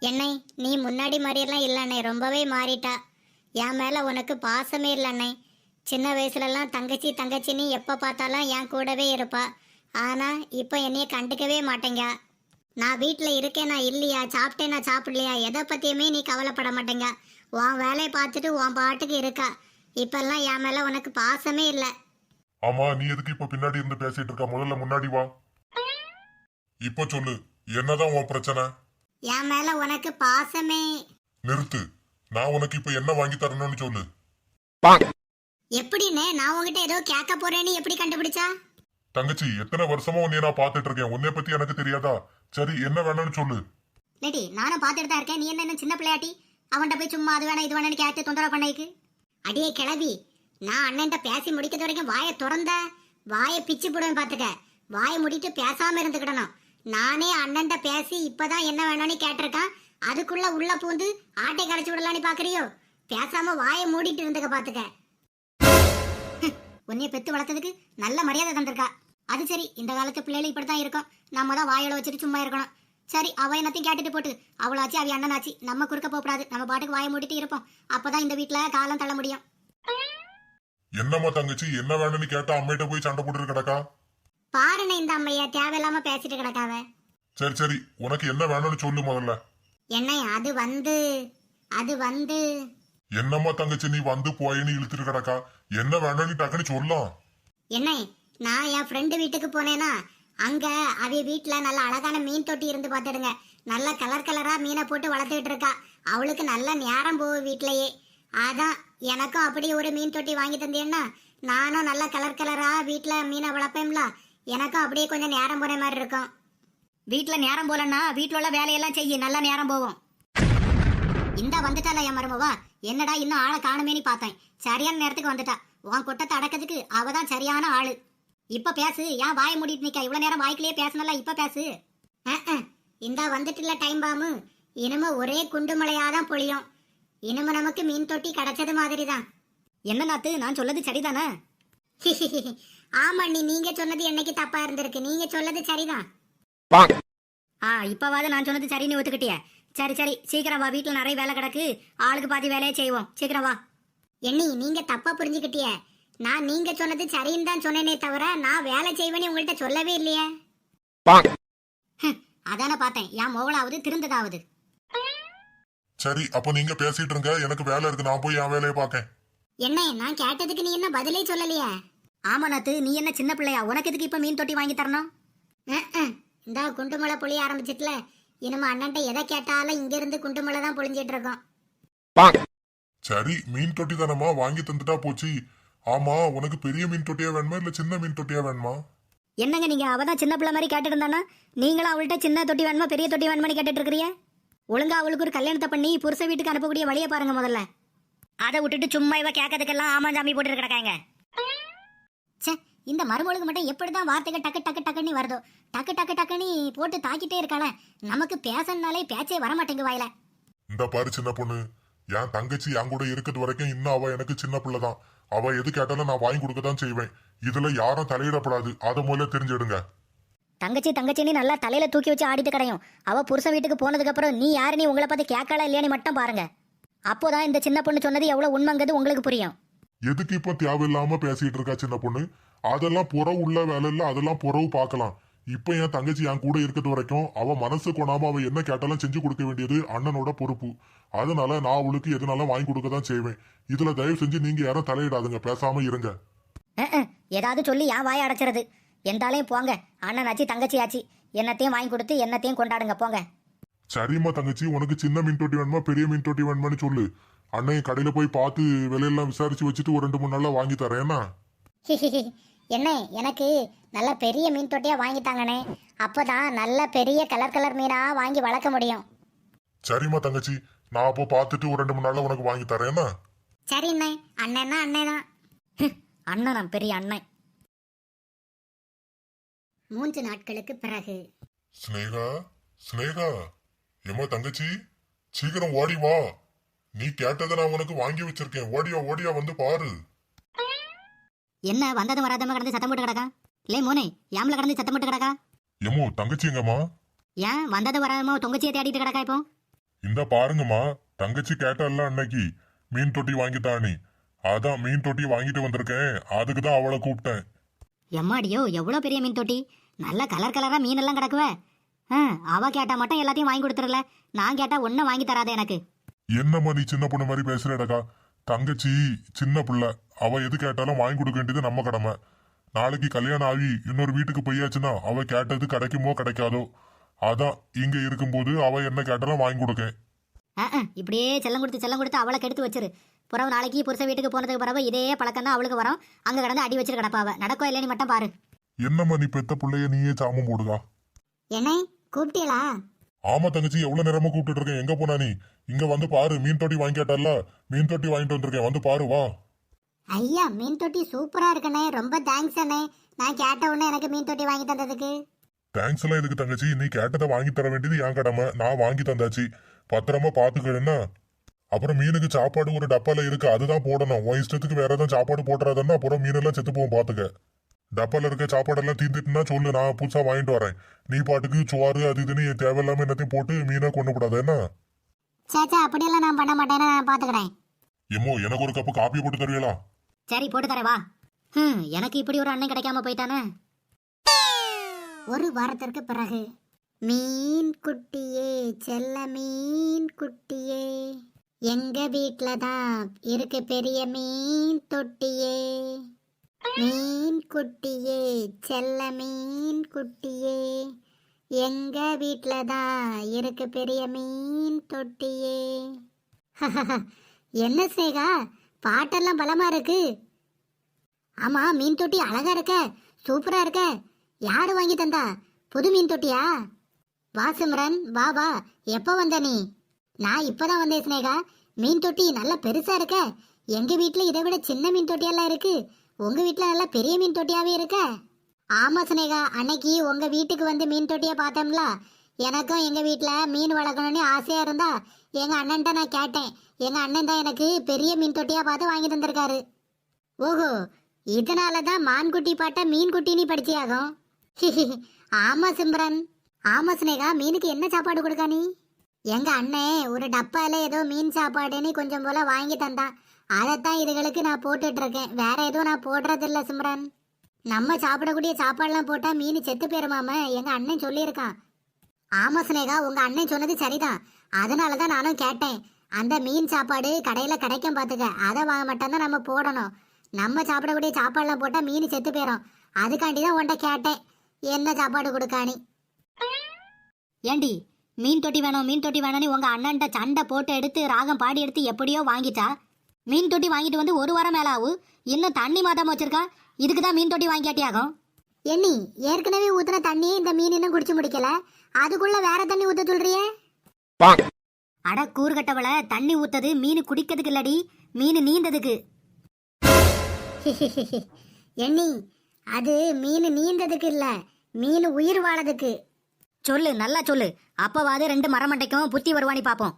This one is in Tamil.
என்னை நீ முன்னாடி மாதிரியெல்லாம் இல்லைண்ணே ரொம்பவே மாறிட்டா. என் மேலே உனக்கு பாசமே இல்லைண்ணே சின்ன வயசுலலாம் தங்கச்சி தங்கச்சின்னு எப்போ பார்த்தாலும் என் கூடவே இருப்பா. ஆனால் இப்போ என்னைய கண்டுக்கவே மாட்டேங்க. நான் வீட்டில் இருக்கேனா இல்லையா சாப்பிட்டேனா சாப்பிடலையா எதை பற்றியுமே நீ கவலைப்பட மாட்டேங்க. உன் வேலையை பார்த்துட்டு உன் பாட்டுக்கு இருக்கா. இப்பெல்லாம் என் மேலே உனக்கு பாசமே இல்லை. ஆமா நீ எதுக்கு இப்ப பின்னாடி இருந்து பேசிட்டு இருக்க? முதல்ல முன்னாடி வா. இப்ப சொல்லு என்னதான் உன் பிரச்சனை? என் மேலே உனக்கு பாசமே. நிறுத்து. நான் உனக்கு இப்ப என்ன வாங்கி தரணும்னு சொல்லு. எப்படிண்ணே நான் உங்ககிட்ட ஏதோ கேட்க போறேன்னு எப்படி கண்டுபிடிச்சா? தங்கச்சி எத்தனை வருஷமா உன்னை நான் பார்த்துட்டு இருக்கேன். உன்னை பத்தி எனக்கு தெரியாதா? சரி என்ன வேணும்னு சொல்லு. லேடி நானும் பார்த்துட்டு தான் இருக்கேன். நீ என்ன சின்ன பிள்ளையாட்டி அவன்கிட்ட போய் சும்மா அது வேணா இது வேணான்னு கேட்டு தொந்தரவு பண்ணைக்கு. அடியே கிளவி நான் அண்ணன்ட்ட பேசி முடிக்கிறது வரைக்கும் வாயை திறந்த வாயை பிச்சு போடுவேன் பார்த்துக்க வாயை மூடிட்டு பேசாம இருந்துக்கிடணும். நானே அண்ணன்ட்ட பேசி இப்பதான் என்ன வேணும்னு கேட்டிருக்கான். அதுக்குள்ள உள்ள பூந்து ஆட்டை கரைச்சு விடலான்னு பாக்குறியோ? பேசாம வாயை மூடிட்டு இருந்துக்க பாத்துக்க. உன்னைய பெத்து வளர்த்ததுக்கு நல்ல மரியாதை தந்திருக்கா. அது சரி இந்த காலத்து பிள்ளைகள் இப்படித்தான் இருக்கும். நம்ம தான் வாயோட வச்சுட்டு சும்மா இருக்கணும். சரி அவ என்னத்தையும் கேட்டுட்டு போட்டு அவளாச்சு அவ அண்ணனாச்சு நம்ம குறுக்க போகக்கூடாது. நம்ம பாட்டுக்கு வாயை மூடிட்டு இருப்போம். அப்பதான் இந்த வீட்ல காலம் தள்ள முடியும். என்னம்மா தங்கச்சி என்ன வேணும்னு கேட்டா அம்மையிட்ட போய் சண்டை போட்டு கிடக்கா? பாருண்ணே இந்த அம்மைய தேவையில்லாம பேசிட்டு கிடக்காவ சரி சரி. உனக்கு என்ன வேணும்னு சொல்லு முதல்ல. என்ன? அது வந்து அது வந்து. என்னம்மா தங்கச்சி நீ வந்து போயின்னு இழுத்துட்டு கிடக்கா? என்ன வேணும்னு டக்குன்னு சொல்லலாம் என்ன? நான் என் ஃப்ரெண்டு வீட்டுக்கு போனேனா அங்க அவ வீட்ல நல்ல அழகான மீன் தொட்டி இருந்து பார்த்துடுங்க. நல்ல கலர் கலரா மீனை போட்டு வளர்த்துக்கிட்டு இருக்கா. அவளுக்கு நல்ல நேரம் போகும் வீட்லயே. அதான் எனக்கும் அப்படி ஒரு மீன் தொட்டி வாங்கி தந்தேன்னா நானும் நல்ல கலர் கலரா வீட்ல மீனை வளர்ப்பேன்ல. எனக்கும் அப்படியே கொஞ்சம் நேரம் போன மாதிரி இருக்கும். வீட்டுல நேரம் போலன்னா வீட்ல உள்ள வேலையெல்லாம் செய்ய நல்ல நேரம் போகும். இந்த வந்துட்டால என் மருமவா? என்னடா இன்னும் ஆளை காணுமேனு பார்த்தேன். சரியான நேரத்துக்கு வந்துட்டா. உன் குட்டத்தை அடக்கிறதுக்கு அவ தான் சரியான ஆளு. இப்ப பேசு. ஏன் வாய மூடிட்டு நிக்க? இவ்வளவு நேரம் வாய்க்கிலேயே பேசணும்ல இப்ப பேசு. அஹ், இந்தா வந்துட்டுல டைம் பாமு. இனிமே ஒரே குண்டு மழையாதான் பொழியும். இனிமே நமக்கு மீன் தொட்டி கிடைச்சது மாதிரி தான் என்ன நாத்து? நான் சொல்லது சரிதானே? ஆமா நீ நீங்க சொன்னது என்னைக்கு தப்பா இருந்திருக்கு? நீங்க சொல்லது சரிதான். ஆ இப்பவாது நான் சொன்னது சரின்னு ஒத்துக்கிட்டிய. சரி சரி சீக்கிரம் வா வீட்டுல நிறைய வேலை கிடக்கு. ஆளுக்கு பாதி வேலையை செய்வோம். சீக்கிரம் வா. எண்ணி நீங்க தப்பா புரிஞ்சுக்கிட்டிய. நான் நீங்க சொன்னது சரின்னு தான் சொன்னேனே தவிர நான் வேலை செய்வேன்னு உங்கள்கிட்ட சொல்லவே இல்லையே. அதானே பார்த்தேன். என் மோகளாவது திருந்ததாவது. சரி அப்போ நீங்க பேசிட்டு இருங்க. எனக்கு வேலை இருக்கு. நான் போய் என் வேலையை பார்க்கேன். என்ன நான் கேட்டதுக்கு நீ என்ன பதிலே சொல்லலையே? ஆமா நாத்து நீ என்ன சின்ன பிள்ளையா? உனக்கு எதுக்கு இப்ப மீன் தொட்டி வாங்கி தரணும்? இந்த குண்டுமலை புளிய ஆரம்பிச்சிட்டுல. இனிமே அண்ணன்ட்ட எதை கேட்டாலும் இங்க இருந்து குண்டுமலை தான் புளிஞ்சிட்டு இருக்கோம். சரி மீன் தொட்டி தானம்மா? வாங்கி தந்துட்டா போச்சு. ஆமா உனக்கு பெரிய மீன் தொட்டியா வேணுமா இல்ல சின்ன மீன் தொட்டியா வேணுமா? என்னங்க நீங்க? அவ தான் சின்ன பிள்ளை மாதிரி கேட்டுட்டு இருந்தானா? நீங்களும் அவள்கிட்ட சின்ன தொட்டி வேணுமா பெரிய தொட்டி வேணுமான்னு கேட்டுட்டு இருக்கிறீங்க? ஒழுங்கா அவளுக்கு ஒரு கல்யாணத்தை பண்ணி புருஷ வீட்டுக்கு அனுப்பக்கூடிய வழியை பாருங்க முதல்ல. அதை விட்டுட்டு சும்மா இவ கேட்கறதுக்கெல்லாம் ஆமா ஜாமி போட்டு கிடக்காங்க. ச்சே இந்த மருமகளுக்கு மட்டும் எப்படிதான் வார்த்தைகள் டக்கு டக்கு டக்குன்னு வருதோ? டக்கு டக்கு டக்குன்னு போட்டு தாக்கிட்டே இருக்காள. நமக்கு பேசணுனாலே பேச்சே வர மாட்டேங்கு வாயில. இந்த பாரு சின்ன பொண்ணு. என் தங்கச்சி என் கூட இருக்கிறது வரைக்கும் இன்னும் அவ எனக்கு சின்ன பிள்ளை தான் அவ எது கேட்டாலும் நான் வாங்கி கொடுக்க தான் செய்வேன். இதுல யாரும் தலையிடப்படாது. அதை முதல்ல தெரிஞ்சிடுங்க. தங்கச்சி தங்கச்சின்னு நல்லா தலையில தூக்கி வச்சு ஆடிட்டு கிடையும் அவ புருஷ வீட்டுக்கு போனதுக்கு அப்புறம் நீ யாரு நீ உங்களை பார்த்து கேட்கல இல்லையான்னு மட்டும் பாருங்க. அப்போதான் இந்த சின்ன பொண்ணு சொன்னது எவ்வளவு உண்மைங்கிறது உங்களுக்கு புரியும். எதுக்கு இப்ப தேவையில்லாம பேசிட்டு இருக்கா சின்ன பொண்ணு? அதெல்லாம் புறவு உள்ள வேலை இல்ல அதெல்லாம் புறவு பார்க்கலாம். இப்ப என் தங்கச்சி என் கூட இருக்கிறது வரைக்கும் அவ மனசு கொணாம அவ என்ன கேட்டாலும் செஞ்சு கொடுக்க வேண்டியது அண்ணனோட பொறுப்பு. அதனால நான் அவளுக்கு எதுனாலும் வாங்கி கொடுக்க தான் செய்வேன். இதுல தயவு செஞ்சு நீங்க யாரும் தலையிடாதுங்க. பேசாம இருங்க. ஏதாவது சொல்லி ஏன் வாய அடைச்சிறது எந்தாலையும் போங்க. அண்ணன் ஆச்சு தங்கச்சி ஆச்சு என்னத்தையும் வாங்கி கொடுத்து என்னத்தையும் கொண்டாடுங்க. போங்க. சரிம்மா தங்கச்சி உனக்கு சின்ன மீன் தொட்டி வேணுமா பெரிய மீன் தொட்டி வேணுமான்னு சொல்லு. அண்ணன் கடையில போய் பார்த்து விலையெல்லாம் விசாரிச்சு வச்சுட்டு ஒரு ரெண்டு மூணு நாள்ல வாங்கி தரேன் என்ன? எனக்கு நல்ல பெரிய மீன் தொட்டியா வாங்கி தாங்கண்ணே. அப்போதான் நல்ல பெரிய கலர் கலர் மீனா வாங்கி வளர்க்க முடியும். சரிம்மா தங்கச்சி நான் அப்போ பார்த்துட்டு ஒரு ரெண்டு மூணு நாள்ல உனக்கு வாங்கி தரேன் என்ன? சரி அண்ணே அண்ணன்னா அண்ணே தான் அண்ணன் பெரிய அண்ணன். மூன்று நாட்களுக்கு பிறகு. ஸ்னேகா ஸ்னேகா. ஏம்மா தங்கச்சி சீக்கிரம் ஓடி வா. நீ கேட்டதை நான் உனக்கு வாங்கி வச்சிருக்கேன். ஓடியா ஓடியா வந்து பாரு. என்ன வந்ததும் வராதம கடந்து சத்தம் போட்டு கிடக்கா? லே மோனே யாம்ல கடந்து சத்தம் போட்டு கிடக்கா? எம்மோ தங்கச்சி எங்கம்மா ஏன் வந்தது வராதமோ தொங்கச்சியை தேடிட்டு கிடக்கா இப்போ? இந்த பாருங்கம்மா தங்கச்சி கேட்டல்ல அன்னைக்கு. மீன் தொட்டி வாங்கித்தானி அதான் மீன் தொட்டி வாங்கிட்டு வந்திருக்கேன். அதுக்கு தான் அவளை கூப்பிட்டேன். எம்மாடியோ எவ்வளோ பெரிய மீன் தொட்டி? நல்ல கலர் கலராக மீன் எல்லாம் கிடக்குவே. ஆ அவ கேட்டா மட்டும் எல்லாத்தையும் வாங்கி கொடுத்துடல நான் கேட்டா ஒன்றும் வாங்கி தராதே எனக்கு. என்னம்மா நீ சின்ன பொண்ணு மாதிரி பேசுறடக்கா தங்கச்சி சின்ன பிள்ளை. அவ எது கேட்டாலும் வாங்கி கொடுக்க வேண்டியது நம்ம கடமை. நாளைக்கு கல்யாணம் ஆகி இன்னொரு வீட்டுக்கு போயாச்சுன்னா அவ கேட்டது கிடைக்குமோ கிடைக்காதோ? அதான் இங்க இருக்கும்போது அவ என்ன கேட்டாலும் வாங்கி கொடுக்கேன் ஆ, இப்படியே செல்லம் கொடுத்து செல்லம் கொடுத்து அவளை கெடுத்து வச்சிரு. பிறகு நாளைக்கு புருஷ வீட்டுக்கு போனதுக்கு பிறகு இதே பழக்கம் தான் அவளுக்கு வரும். அங்கே கிடந்து அடி வச்சிட்டு கிடப்பாவ நடக்கோ இல்லைன்னு மட்டும் பாரு. என்னம்மா நீ பெத்த பிள்ளைய நீயே சாமம் போடுதா? என்ன? கூப்பிட்டீங்களா ஆமா தங்கச்சி எவ்வளவு நேரமா கூப்பிட்டு இருக்கேன்? எங்க போனா நீ? இங்க வந்து பாரு மீன் தொட்டி வாங்கி கேட்டல்ல மீன் தொட்டி வாங்கிட்டு வந்திருக்கேன். வந்து பாரு வா. ஐயா மீன் தொட்டி சூப்பரா இருக்குண்ணே. ரொம்ப தேங்க்ஸ் அண்ணே. நான் கேட்ட உடனே எனக்கு மீன் தொட்டி வாங்கி தந்ததுக்கு. தேங்க்ஸ் எல்லாம் இதுக்கு தங்கச்சி? நீ கேட்டதை வாங்கி தர வேண்டியது என் கடமை. நான் வாங்கி தந்தாச்சு. பத்திரமா பாத்துக்கணும்னா அப்புறம் மீனுக்கு சாப்பாடு ஒரு டப்பால இருக்கு. அதுதான் போடணும். உன் இஷ்டத்துக்கு வேற எதுவும் சாப்பாடு போட்டுறாதன்னா அப்புறம் மீனெல்லாம் செத்து போகும் பாத்துக்க டப்பால இருக்க சாப்பாடெல்லாம் தீந்துட்டுனா சொல்லு நான் புதுசா வாங்கிட்டு வரேன். நீ பாட்டுக்கு சோறு அது இதுன்னு தேவையில்லாம என்னத்தையும் போட்டு மீனை கொண்டு கூடாது என்ன? சேச்சா அப்படியெல்லாம் நான் பண்ண மாட்டேன்னு நான் பார்த்துக்கிறேன் எம்மோ எனக்கு ஒரு கப்பு காப்பி போட்டு தருவீங்களா? சரி போட்டு தரேன் வா. ஹம் எனக்கு இப்படி ஒரு அண்ணன் கிடைக்காம போயிட்டானே. ஒரு வாரத்திற்கு பிறகு மீன் குட்டியே செல்ல மீன் குட்டியே எங்க வீட்ல தான் இருக்கு பெரிய மீன் தொட்டியே. மீன் குட்டியே செல்ல மீன் குட்டியே எங்க வீட்டில் தான் இருக்கு பெரிய மீன் தொட்டியே? என்ன சேகா பாட்டெல்லாம் பலமா இருக்கு? ஆமா மீன் தொட்டி அழகா இருக்க சூப்பரா இருக்க. யாரு வாங்கி தந்தா? புது மீன் தொட்டியா? வா சிம்ரன் வா வா. எப்போ வந்த நீ? நான் இப்பதான் வந்தேன் ஸ்னேகா மீன் தொட்டி நல்லா பெருசா இருக்க. எங்க வீட்டுல இதை விட சின்ன மீன் தொட்டியெல்லாம் இருக்கு. உங்க வீட்டில் நல்லா பெரிய மீன் தொட்டியாவே இருக்க? ஆமா சினேகா அன்னைக்கு உங்க வீட்டுக்கு வந்து மீன் தொட்டியை பார்த்தோம்ல எனக்கும் எங்க வீட்டில் மீன் வளர்க்கணும்னு ஆசையா இருந்தா எங்க அண்ணன்ட்ட நான் கேட்டேன். எங்க அண்ணன் தான் எனக்கு பெரிய மீன் தொட்டியா பார்த்து வாங்கி தந்திருக்காரு. ஓஹோ இதனால தான் மான்குட்டி பாட்ட மீன் குட்டினி படிச்சியாகும். ஆமா சிம்ரன். ஆமா ஸ்னேகா மீனுக்கு என்ன சாப்பாடு கொடுக்கா நீ? எங்க அண்ணன் ஒரு டப்பால ஏதோ மீன் சாப்பாடுன்னு கொஞ்சம் போல வாங்கி தந்தான். அதைத்தான் இதுகளுக்கு நான் போட்டுட்டு இருக்கேன் வேற எதுவும் நான் போடுறது இல்ல சிம்ரன். நம்ம சாப்பிடக்கூடிய சாப்பாடுலாம் போட்டால் மீன் செத்து போயிருமாம எங்கள் அண்ணன் சொல்லியிருக்கான். ஆமாம் ஸ்னேகா உங்கள் அண்ணன் சொன்னது சரிதான். அதனால தான் நானும் கேட்டேன். அந்த மீன் சாப்பாடு கடையில் கிடைக்கும் பார்த்துக்க அதை வாங்க மட்டும்தான் நம்ம போடணும். நம்ம சாப்பிடக்கூடிய சாப்பாடுலாம் போட்டால் மீன் செத்து போயிடும் அதுக்காண்டி தான் உன்கிட்ட கேட்டேன். என்ன சாப்பாடு கொடுக்கானி ஏண்டி மீன் தொட்டி வேணும் மீன் தொட்டி வேணும்னு உங்கள் அண்ணன்ட்ட சண்டை போட்டு எடுத்து ராகம் பாடி எடுத்து எப்படியோ வாங்கிட்டா? மீன் தொட்டி வாங்கிட்டு வந்து ஒரு வாரம் மேல ஆகும் இன்னும் தண்ணி மாத்தாம வச்சிருக்கா? இதுக்கு தான் மீன் தொட்டி வாங்கியாட்டியாகும் எண்ணி ஏற்கனவே ஊத்துன தண்ணியே இந்த மீன் இன்னும் குடிச்சு முடிக்கல. அதுக்குள்ள வேற தண்ணி ஊத்த சொல்றியே? அட கூறுகட்டவள தண்ணி ஊத்தது மீன் குடிக்கிறதுக்கு இல்லடி. மீன் நீந்ததுக்கு. எண்ணி அது மீன் நீந்ததுக்கு இல்ல. மீன் உயிர் வாழதுக்கு. சொல்லு நல்லா சொல்லு. அப்பவாது ரெண்டு மரமண்டைக்கும் புத்தி வருவானி பாப்போம்.